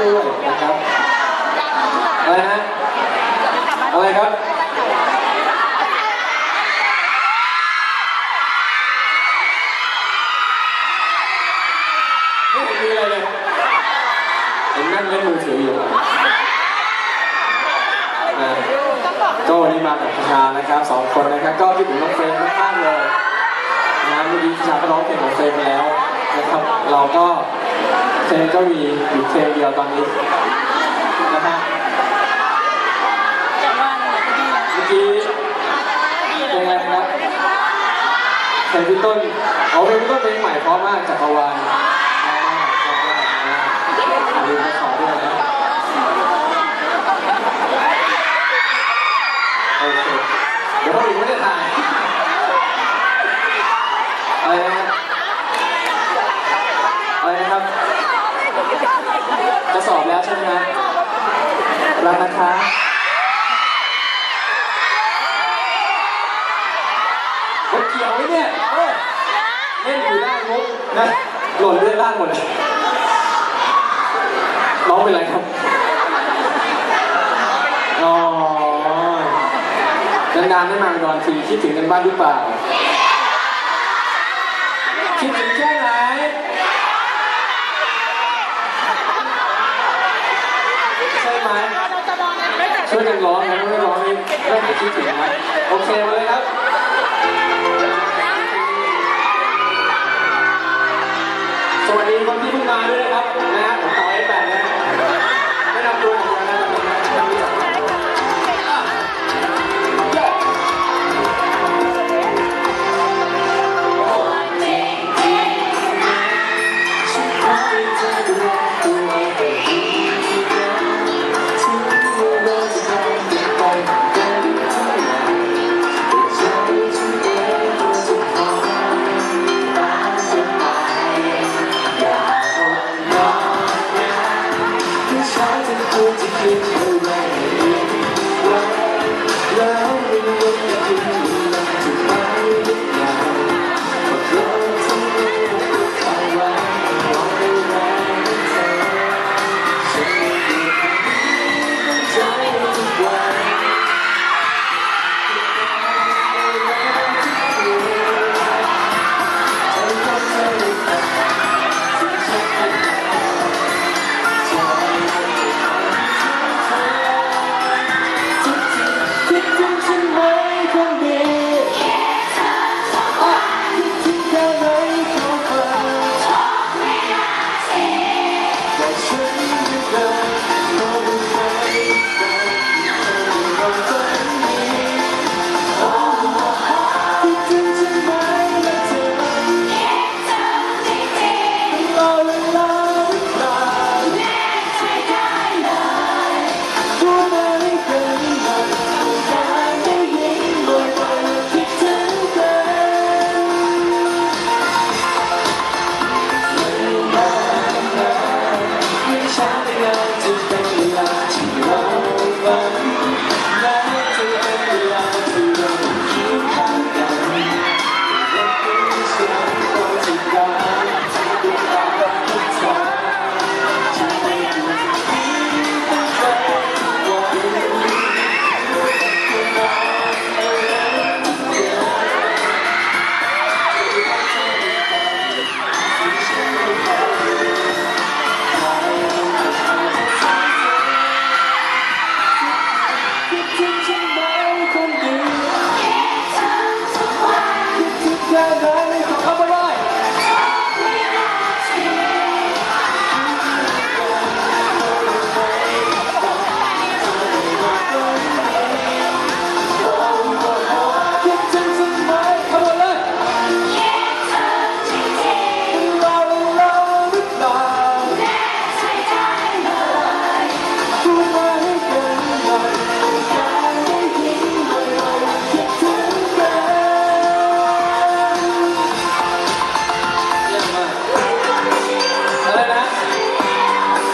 ด้วยนะครับอะไรนะอะไรครับไม่เห็นมีอะไรเลยเห็นนั่งเล่นมือถืออยู่ก็วันนี้มากับพิชานะครับสองคนนะครับ ก็คิดถึงน้องเฟรมมากๆเลยนะเมื่อกี้พิชาก็ร้องเพลงของเฟรมไปแล้วนะครับ เราก็ เพลงก็มีอยู่เพลงเดียวตอนนี้นะฮะจะว่าอะไรเมื่อกี้เพลงอะไรนะครับเพลงพี่ต้นเอาเพลงพี่ต้นเพลงใหม่เพราะมากจักรวาลลืมไปขอด้วยนะโอเคเดี๋ยวเขาอีกไม่ได้ถ่ายอะไรนะอะไรนะครับ จะสอบแล้วใช่ไหมครับรักนะคะมันเกี่ยวไหมเนี่ยเออเล่นอยู่ได้มุกนะหล่นเลื่อนล่างหมดเลยน้องเป็นไรครับอ๋อนานๆไม่มาดอนทีคิดถึงกันบ้างหรือเปล่า คิดถึงแค่ไหน ใช่ไหม ช่วยกันร้องนะไม่ร้องนี่ไม่หายคิดถึงนะโอเคมาเลยครับ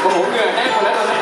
อ้โหเหนื่อยแน่หมดแล้วตอนนี้